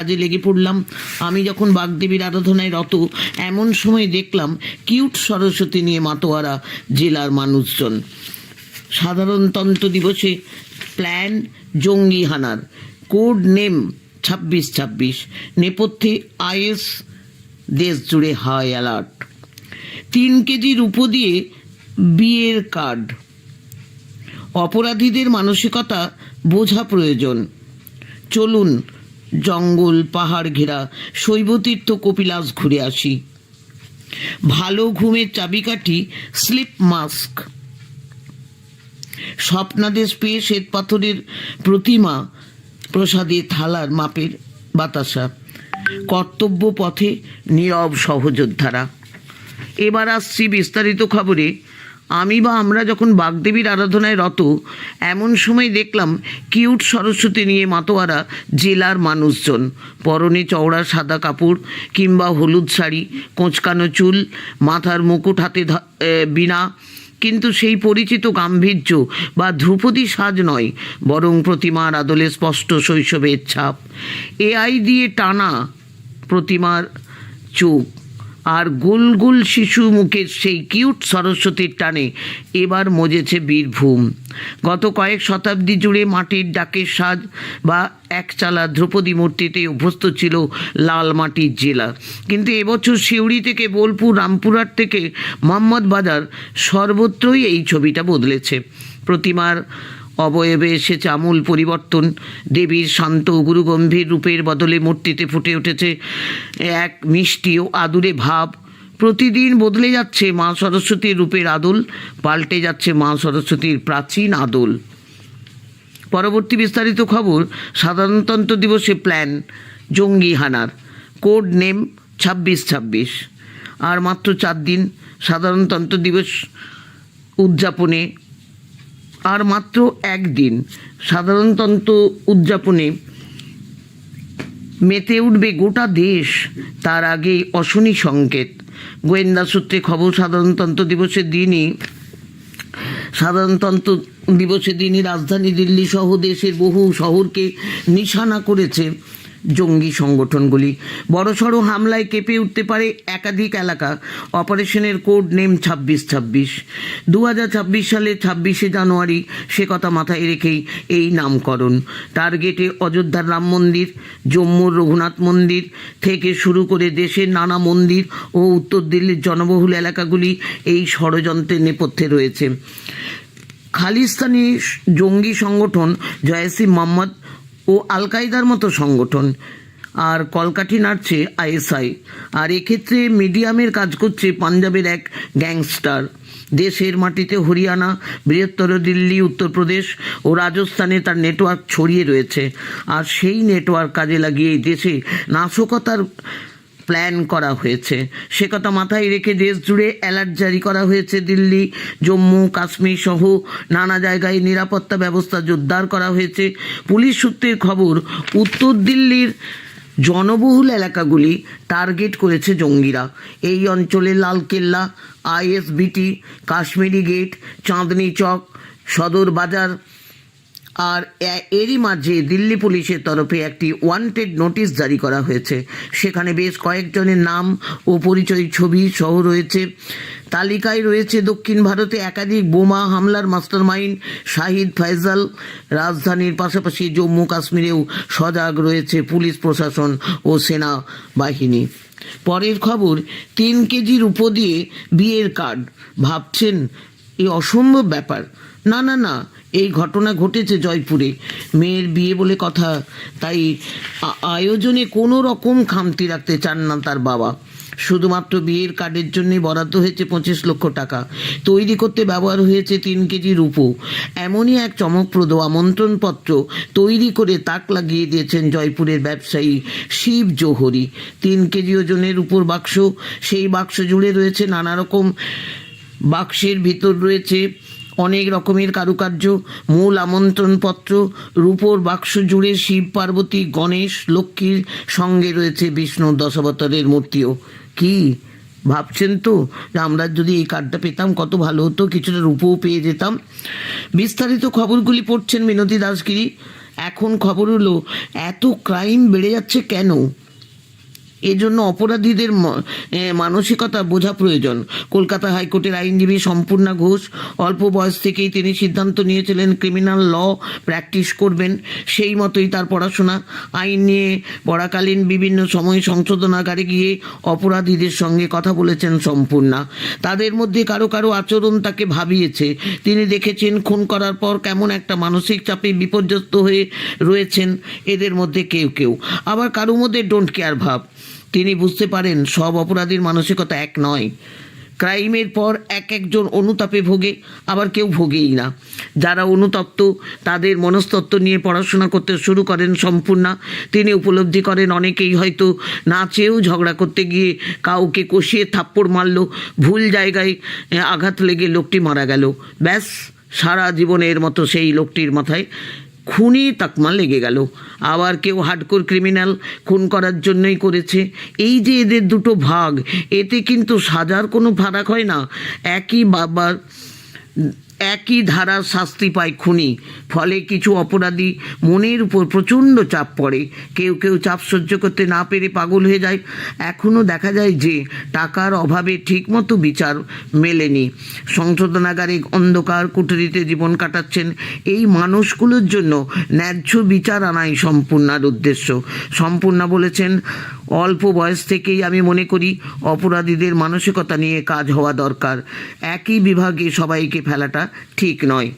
কাজে লেগে পড়লাম। আমি যখন বাগদেবীর আরাধনায় রত, এমন সময় দেখলাম কিউট সরস্বতী নিয়ে মাতোয়ারা জেলার মানুষজন। সাধারণতন্ত্র দিবসে প্ল্যান জঙ্গি হানার কোড নেম ছাব্বিশ ছাব্বিশ। নেপথ্যে আইএস দেশ জুড়ে হাই অ্যালার্ট। তিন কেজি উপ দিয়ে বিয়ের কার্ড। অপরাধীদের মানসিকতা বোঝা প্রয়োজন। চলুন জঙ্গল, পাহাড় ঘেরা শৈবতীর্থ কপিলাস ঘুরে আসি। ভালো ঘুমের চাবিকাঠি, স্লিপ মাস্ক। স্বপ্নাদেশ পেয়ে শ্বেত পাথরের প্রতিমা, প্রসাদে থালার মাপের বাতাসা। কর্তব্য পথে নীরব সহযোদ্ধারা। এবার আসছি বিস্তারিত খবরে। আমি বা আমরা যখন বাগদেবীর আরাধনায় রত, এমন সময় দেখলাম কিউট সরস্বতী নিয়ে মাতোয়ারা জেলার মানুষজন। পরনে চওড়া সাদা কাপড় কিংবা হলুদ শাড়ি, কোঁচকানো চুল, মাথার মুকুট হাতে বিনা। কিন্তু সেই পরিচিত গাম্ভীর্য বা ধ্রুপদী সাজ নয়, বরং প্রতিমার আদলে স্পষ্ট শৈশবের ছাপ। এআই দিয়ে টানা প্রতিমার চোখ। আর গোল গোল শিশু মুখের সেই কিউট সরস্বতীর টানে এবার মজেছে বীরভূম। গত কয়েক শতাব্দী জুড়ে মাটির ডাকের সাজ বা একচালা ধ্রুপদী মূর্তিতে অভ্যস্ত ছিল লাল মাটির জেলা। কিন্তু এবছর সিউড়ি থেকে বোলপুর, রামপুরহাট থেকে মোহাম্মদ বাজার সর্বত্রই এই ছবিটা বদলেছে। প্রতিমার অবয়বে এসেছে আমূল পরিবর্তন। দেবীর শান্ত গুরুগম্ভীর রূপের বদলে মূর্তিতে ফুটে উঠেছে এক মিষ্টি ও আদুরে ভাব। প্রতিদিন বদলে যাচ্ছে মা সরস্বতীর রূপের আদল, পাল্টে যাচ্ছে মা সরস্বতীর প্রাচীন আদল। পরবর্তী বিস্তারিত খবর, সাধারণতন্ত্র দিবসে প্ল্যান জঙ্গি হানার কোড নেম ছাব্বিশ ছাব্বিশ। আর মাত্র চার দিন সাধারণতন্ত্র দিবস উদযাপনে আর মাত্র একদিন সাধারণতন্ত্র উদযাপনে মেতে উঠবে গোটা দেশ, তার আগে অশনি সংকেত। গোয়েন্দা সূত্রে খবর, সাধারণতন্ত্র দিবসের দিনই, সাধারণতন্ত্র দিবসের দিনই রাজধানী দিল্লি সহ দেশের বহু শহরকে নিশানা করেছে জঙ্গি সংগঠনগুলি। বড়সড় হামলায় কেঁপে উঠতে পারে একাধিক এলাকা। অপারেশনের কোড নেম ছাব্বিশ ছাব্বিশ। দু সালে ছাব্বিশে জানুয়ারি সে কথা মাথায় রেখেই এই নামকরণ। টার্গেটে অযোধ্যার রাম মন্দির, জম্মুর রঘুনাথ মন্দির থেকে শুরু করে দেশের নানা মন্দির ও উত্তর দিল্লির জনবহুল এলাকাগুলি এই ষড়যন্ত্রের নেপথ্যে রয়েছে। খালিস্তানি জঙ্গি সংগঠন জয়সি মোহাম্মদ ও আল কায়দার মতো সংগঠন। আর কলকাঠি নাড়ছে আইএসআই। আর এক্ষেত্রে মিডিয়ামের কাজ করছে পাঞ্জাবের এক গ্যাংস্টার। দেশের মাটিতে হরিয়ানা, বৃহত্তর দিল্লি, উত্তরপ্রদেশ ও রাজস্থানে তার নেটওয়ার্ক ছড়িয়ে রয়েছে। আর সেই নেটওয়ার্ক কাজে লাগিয়ে দেশে নাশকতার প্ল্যান করা হয়েছে। সে কথা মাথায় রেখে দেশ জুড়ে অ্যালার্ট জারি করা হয়েছে দিল্লি, জম্মু, কাশ্মীর সহ নানা জায়গায় নিরাপত্তা ব্যবস্থা জোরদার করা হয়েছে। পুলিশ সূত্রের খবর, উত্তর দিল্লির জনবহুল এলাকাগুলি টার্গেট করেছে জঙ্গিরা। এই অঞ্চলে লালকেল্লা, আইএসবিটি, কাশ্মীরি গেট, চাঁদনি চক, সদর বাজার আর এরই মাঝে দিল্লি পুলিশের তরফে একটি ওয়ান্টেড নোটিশ জারি করা হয়েছে। সেখানে বেশ কয়েকজনের নাম ও পরিচয় ছবি সহ রয়েছে। তালিকায় রয়েছে দক্ষিণ ভারতে একাধিক বোমা হামলার মাস্টারমাইন্ড শাহিদ ফয়জাল রাজধানীর পাশাপাশি জম্মু কাশ্মীরেও সজাগ রয়েছে পুলিশ প্রশাসন ও সেনা বাহিনী। পরের খবর, তিন কেজির উপ দিয়ে বিয়ের কার্ড ভাবছেন এই অসম্ভব ব্যাপার। না না না, এই ঘটনা ঘটেছে জয়পুরে। মেয়ের বিয়ে বলে কথা, তাই আয়োজনে কোনো রকম খামতি রাখতে চান না তার বাবা। শুধুমাত্র বিয়ের কার্ডের জন্য বরাদ্দ হয়েছে পঁচিশ লক্ষ টাকা। তৈরি করতে ব্যবহার হয়েছে তিন কেজি রূপো। এমনই এক চমকপ্রদ আমন্ত্রণপত্র তৈরি করে তাক লাগিয়ে দিয়েছেন জয়পুরের ব্যবসায়ী শিব জোহরি। তিন কেজি ওজনের উপর বাক্স, সেই বাক্স জুড়ে রয়েছে নানা রকম বাক্সের ভিতর রয়েছে অনেক রকমের কারুকার্য, মূল আমন্ত্রণপত্র, রূপোর বাক্স জুড়ে শিব পার্বতী, গণেশ, লক্ষ্মীর সঙ্গে রয়েছে বিষ্ণু দশাবতারের মূর্তিও। কি? ভাবছেন তো? আমরা যদি এই কার্ডটা পেতাম, কত ভালো হতো, কিছুটা রূপও পেয়ে যেতাম। বিস্তারিত খবরগুলি পড়ছেন মিনতি দাসগিরি এখন খবর হলো, এত ক্রাইম বেড়ে যাচ্ছে কেন? এজন্য অপরাধীদের মানসিকতা বোঝা প্রয়োজন। কলকাতা হাইকোর্টের আইনজীবী সম্পূর্ণা ঘোষ অল্প বয়স থেকেই তিনি সিদ্ধান্ত নিয়েছিলেন ক্রিমিনাল ল প্র্যাকটিস করবেন। সেই মতোই তার পড়াশোনা। আইন নিয়ে পড়াকালীন বিভিন্ন সময় সংশোধনাগারে গিয়ে অপরাধীদের সঙ্গে কথা বলেছেন সম্পূর্ণা। তাদের মধ্যে কারও কারও আচরণ তাকে ভাবিয়েছে। তিনি দেখেছেন, খুন করার পর কেমন একটা মানসিক চাপে বিপর্যস্ত হয়ে রয়েছেন এদের মধ্যে কেউ কেউ। আবার কারও মধ্যে ডোন্ট কেয়ার ভাব। তিনি বুঝতে পারেন সব অপরাধীর মানসিকতা এক নয়। ক্রাইমের পর এক একজন অনুতাপে ভোগে, আবার কেউ ভোগেই না। যারা অনুতপ্ত, তাদের মনস্তত্ত্ব নিয়ে পড়াশোনা করতে শুরু করেন সম্পূর্ণা। তিনি উপলব্ধি করেন অনেকেই হয়তো না চেয়েও ঝগড়া করতে গিয়ে কাউকে কষিয়ে থাপ্পড় মারল। ভুল জায়গায় আঘাত লেগে লোকটি মারা গেল। ব্যাস, সারা জীবনের মতো সেই লোকটির মাথায় খুনই তাকমা লেগে গেল। আবার কেউ হার্ডকোর ক্রিমিনাল খুন করার জন্যই করেছে। এই যে এদের দুটো ভাগ, এতে কিন্তু সাজার কোনো ফারাক হয় না। একই বাবার একই ধারার শাস্তি পায় খুনি। ফলে কিছু অপরাধী মনের উপর প্রচণ্ড চাপ পড়ে। কেউ কেউ চাপ সহ্য করতে না পেরে পাগল হয়ে যায়। এখনও দেখা যায় যে টাকার অভাবে ঠিকমতো বিচার মেলেনি। সংশোধনাগারে অন্ধকার কুঠুরিতে জীবন কাটাচ্ছেন এই মানুষগুলোর জন্য ন্যায্য বিচার আনাই সম্পূর্ণার উদ্দেশ্য। সম্পূর্ণা বলেছেন, অল্প বয়স থেকেই আমি মনে করি অপরাধীদের মানসিকতা নিয়ে কাজ হওয়া দরকার। একই বিভাগে সবাইকে ফেলাটা ঠিক নয়।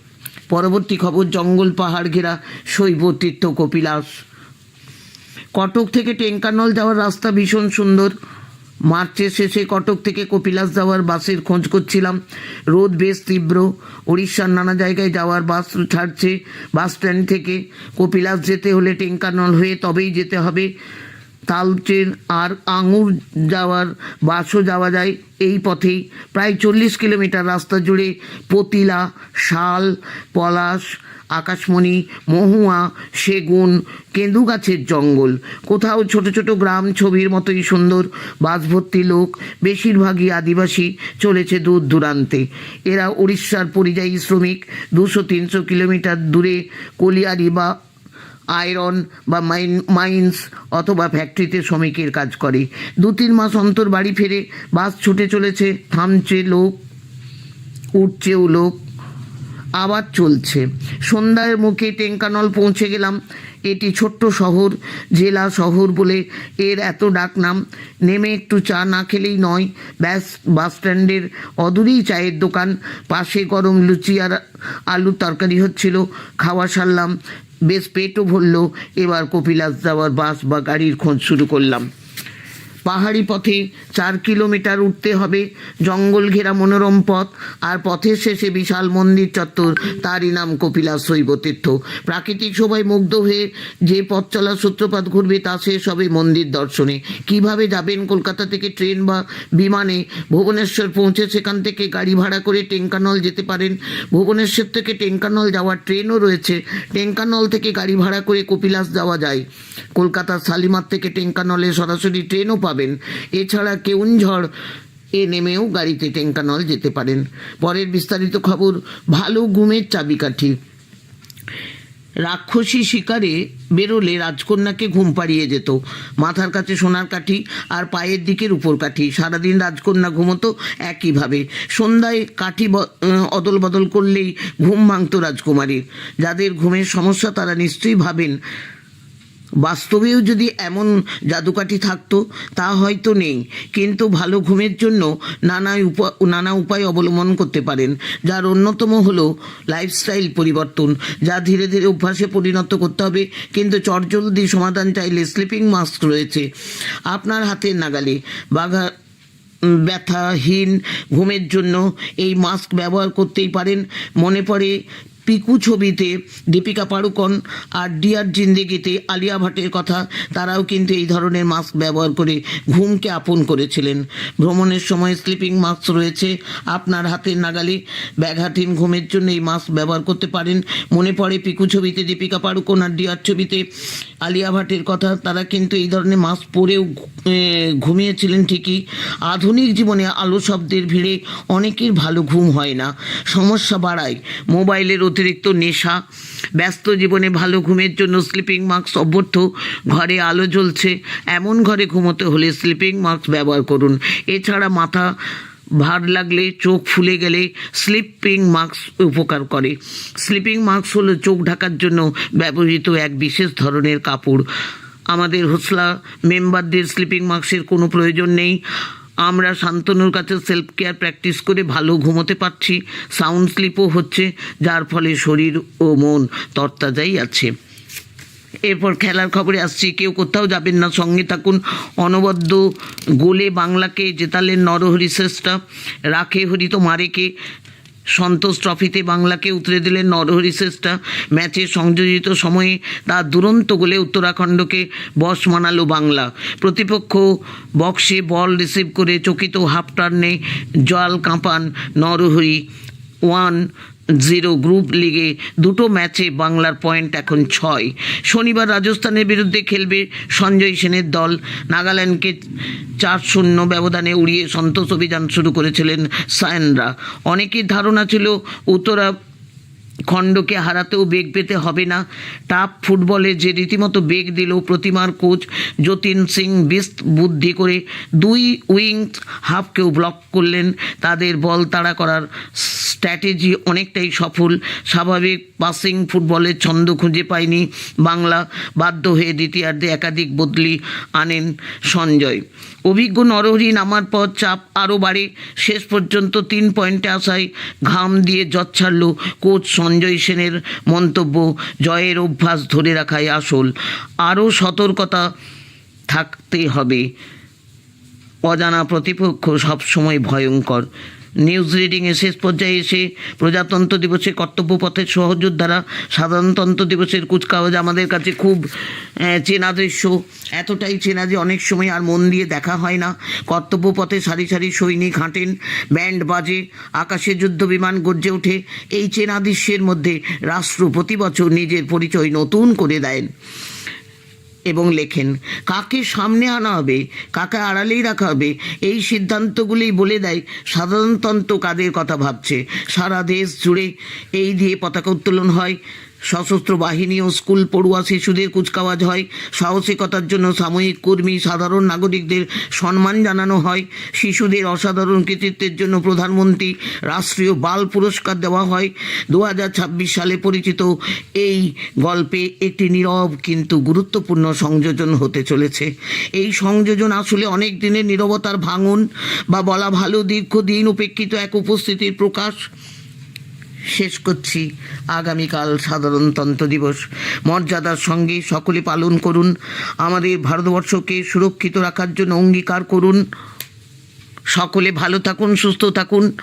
পরবর্তী খবর, জঙ্গল পাহাড় ঘেরা শৈব তীর্থ কপিলাস কটক থেকে টেঙ্কানল যাওয়ার রাস্তা ভীষণ সুন্দর। মার্চের শেষে কটক থেকে কপিলাস যাওয়ার বাসের খোঁজ করছিলাম। রোদ বেশ তীব্র। উড়িষ্যার নানা জায়গায় যাওয়ার বাস ছাড়ছে। বাস স্ট্যান্ড থেকে কপিলাস যেতে হলে টেঙ্কানল হয়ে তবেই যেতে হবে। তালচের আর আঙুর যাওয়ার, বাসও যাওয়া যায় এই পথেই। প্রায় চল্লিশ কিলোমিটার রাস্তা জুড়ে পতিলা, শাল, পলাশ, আকাশমণি, মহুয়া, সেগুন কেঁদু গাছের জঙ্গল। কোথাও ছোট ছোট গ্রাম ছবির মতোই সুন্দর, বাসভর্তি লোক, বেশিরভাগই আদিবাসী, চলেছে দূর দূরান্তে। এরা উড়িষ্যার পরিযায়ী শ্রমিক, দুশো তিনশো কিলোমিটার দূরে কলিয়ারি বা আয়রন বা মাইন, মাইন্স অথবা ফ্যাক্টরিতে শ্রমিকের কাজ করে। দু তিন মাস অন্তর বাড়ি ফিরে, বাস ছুটে চলেছে, থামছে লোক, উঠছেও লোক, আবার চলছে। সন্ধ্যার মুখে টেঙ্কানল পৌঁছে গেলাম। এটি ছোট্ট শহর, জেলা শহর বলে এর এত ডাক নাম নেমে একটু চা না খেলেই নয়, ব্যাস, বাস স্ট্যান্ডের অদূরেই চায়ের দোকান। পাশে গরম লুচি আর আলুর তরকারি হচ্ছিল। খাওয়া সারলাম। বেশ পেটও ভরল। এবার কপিলাস যাওয়ার বাস বা গাড়ির খোঁজ শুরু করলাম। পাহাড়ি পথে চার কিলোমিটার উঠতে হবে। জঙ্গল ঘেরা মনোরম পথ। আর পথের শেষে বিশাল মন্দির চত্বর। তারই নাম কপিলাস শৈব তীর্থ প্রাকৃতিক সবাই মুগ্ধ হয়ে যে পথ চলার সূত্রপাত ঘুরবে তা শেষ হবে মন্দির দর্শনে। কীভাবে যাবেন কলকাতা থেকে ট্রেন বা বিমানে? ভুবনেশ্বর পৌঁছে সেখান থেকে গাড়ি ভাড়া করে টেঙ্কানল যেতে পারেন। ভুবনেশ্বর থেকে টেঙ্কানল যাওয়ার ট্রেনও রয়েছে। টেঙ্কানল থেকে গাড়ি ভাড়া করে কপিলাস যাওয়া যায়। কলকাতার শালিমার থেকে টেঙ্কানলে সরাসরি ট্রেনও পাবেন। এছাড়া কেউনঝড়, এ নেমেও গাড়িতে টেঙ্কানল যেতে পারেন। পরের বিস্তারিত খবর, ভালো ঘুমের চাবিকাঠি। রাক্ষসী শিকারে বেরোলে রাজকন্যাকে ঘুম পাড়িয়ে যেত। মাথার কাছে সোনার কাঠি আর পায়ের দিকের উপর কাঠি। সারাদিন রাজকন্যা ঘুমতো একইভাবে। সন্ধ্যায় কাঠি অদল বদল করলেই ঘুম ভাঙত রাজকুমারীর। যাদের ঘুমের সমস্যা তারা নিশ্চয়ই ভাবেন বাস্তবেও যদি এমন জাদুকাঠি থাকতো, তা হয়তো নেই। কিন্তু ভালো ঘুমের জন্য নানা উপা- নানা উপায় অবলম্বন করতে পারেন, যার অন্যতম হলো লাইফস্টাইল পরিবর্তন, যা ধীরে ধীরে অভ্যাসে পরিণত করতে হবে। কিন্তু চটজলদি সমাধান চাইলে স্লিপিং মাস্ক রয়েছে। আপনার হাতের নাগালে বাঘা ব্যথাহীন ঘুমের জন্য এই মাস্ক ব্যবহার করতেই পারেন। মনে পড়ে পিকু ছবিতে দীপিকা পাড়ুকন আর ডিয়ার জিন্দেগিতে আলিয়া ভাটের কথা, তারাও কিন্তু এই ধরনের মাস্ক ব্যবহার করে ঘুমকে আপন করেছিলেন। ভ্রমণের সময় স্লিপিং মাস্ক রয়েছে আপনার হাতের নাগালে। ব্যাঘাতহীন ঘুমের জন্য এই মাস্ক ব্যবহার করতে পারেন। মনে পড়ে পিকু ছবিতে দীপিকা পাড়ুকোন আর ডিয়ার ছবিতে আলিয়া ভাটের কথা, তারা কিন্তু এই ধরনের মাস্ক পরেও ঘুমিয়েছিলেন ঠিকই। আধুনিক জীবনে আলো শব্দের ভিড়ে অনেকের ভালো ঘুম হয় না। সমস্যা বাড়ায়। মোবাইলের অতিরিক্ত নেশা, ব্যস্ত জীবনে ভালো ঘুমের জন্য স্লিপিং মাস্ক অভ্যর্থ, ঘরে আলো জ্বলছে, এমন ঘরে ঘুমোতে হলে স্লিপিং মাস্ক ব্যবহার করুন। এছাড়া মাথা ভার লাগলে চোখ ফুলে গেলে স্লিপিং মাস্ক উপকার করে। স্লিপিং মাস্ক হলো চোখ ঢাকার জন্য ব্যবহৃত এক বিশেষ ধরনের কাপড়। আমাদের হোসলা মেম্বারদের স্লিপিং মাস্কের কোনো প্রয়োজন নেই। আমরা শান্তনুর কাছে সেলফ কেয়ার প্র্যাকটিস করে ভালো ঘুমোতে পারছি সাউন্ড স্লিপও হচ্ছে, যার ফলে শরীর ও মন তরতাজাই আছে। এরপর খেলার খবরে আসছি, কেউ কোথাও যাবেন না, সঙ্গে থাকুন। অনবদ্য গোলে বাংলাকে জেতালেন নরহরি শ্রেষ্ঠা, রাখে হরি তো মারেকে। সন্তোষ ট্রফিতে বাংলাকে উতরে দিলেন নরহরি শ্রেষ্ঠা। ম্যাচে সংযোজিত সময়ে তার দুরন্ত গোলে উত্তরাখণ্ডকে বশ মানালো বাংলা। প্রতিপক্ষ বক্সে বল রিসিভ করে চকিত হাফ টার্নে জল কাঁপান নরহরি। ওয়ান জিরো গ্রুপ লিগে দুটো ম্যাচে বাংলার পয়েন্ট এখন ছয়। শনিবার রাজস্থানের বিরুদ্ধে খেলবে সঞ্জয় সেনের দল। নাগাল্যান্ডকে চার শূন্য ব্যবধানে উড়িয়ে সন্তোষ অভিযান শুরু করেছিলেন সায়নরা অনেকের ধারণা ছিল উত্তরা খণ্ডকে হারাতেও বেগ পেতে হবে না। টাপ ফুটবলে যে রীতিমতো বেগ দিল প্রতিমার কোচ যতীন সিং বিস্ত বুদ্ধি করে দুই উইং হাফকেও ব্লক করলেন। তাদের বল তাড়া করার স্ট্র্যাটেজি অনেকটাই সফল। স্বাভাবিক পাসিং ফুটবলের ছন্দ খুঁজে পায়নি। বাংলা বাধ্য হয়ে দ্বিতীয়ার্ধে একাধিক বদলি আনেন সঞ্জয়। অভিজ্ঞ নরহরি নামার পর চাপ আরও বাড়ে। শেষ পর্যন্ত তিন পয়েন্টে আসায় ঘাম দিয়ে জট ছাড়ল কোচ সঞ্জয়। সেনের মন্তব্য, জয়ের অভ্যাস ধরে রাখাই আসল। আরও সতর্কতা থাকতে হবে। অজানা প্রতিপক্ষ সবসময় ভয়ঙ্কর। নিউজ রিডিংয়ে শেষ পর্যায়ে এসে প্রজাতন্ত্র দিবসে কর্তব্যপথের সহযোদ্ধারা সাধারণতন্ত্র দিবসের কুচকাওয়াজ আমাদের কাছে খুব চেনা দৃশ্য। এতটাই চেনা যে অনেক সময় আর মন দিয়ে দেখা হয় না। কর্তব্যপথে সারি সারি সৈনিক হাঁটেন, ব্যান্ড বাজে, আকাশে যুদ্ধ বিমান গর্জে ওঠে। এই চেনা দৃশ্যের মধ্যে রাষ্ট্র প্রতি বছর নিজের পরিচয় নতুন করে দেন। এবং লেখেন, কাকে সামনে আনা হবে, কাকে আড়ালেই রাখা হবে, এই সিদ্ধান্তগুলি বলে দেয় সাধারণতন্ত্র কাদের কথা ভাবছে। সারা দেশ জুড়ে এই দিয়ে পতাকা উত্তোলন হয়। সশস্ত্র বাহিনী ও স্কুল পড়ুয়া শিশুদের কুচকাওয়াজ হয়। সাহসিকতার জন্য সাময়িক কর্মী, সাধারণ নাগরিকদের সম্মান জানানো হয়। শিশুদের অসাধারণ কৃতিত্বের জন্য প্রধানমন্ত্রী রাষ্ট্রীয় বাল পুরস্কার দেওয়া হয়। দু হাজার ছাব্বিশ সালে পরিচিত এই গল্পে একটি নীরব কিন্তু গুরুত্বপূর্ণ সংযোজন হতে চলেছে। এই সংযোজন আসলে অনেক দিনের নীরবতার ভাঙন বা বলা ভালো দীর্ঘদিন উপেক্ষিত এক উপস্থিতির প্রকাশ। শেষ করছি। আগামীকাল সাধারণতন্ত্র দিবস। মর্যাদার সঙ্গে সকলে পালন করুন। আমাদের ভারতবর্ষকে সুরক্ষিত রাখার জন্য অঙ্গীকার করুন। সকলে ভালো থাকুন, সুস্থ থাকুন।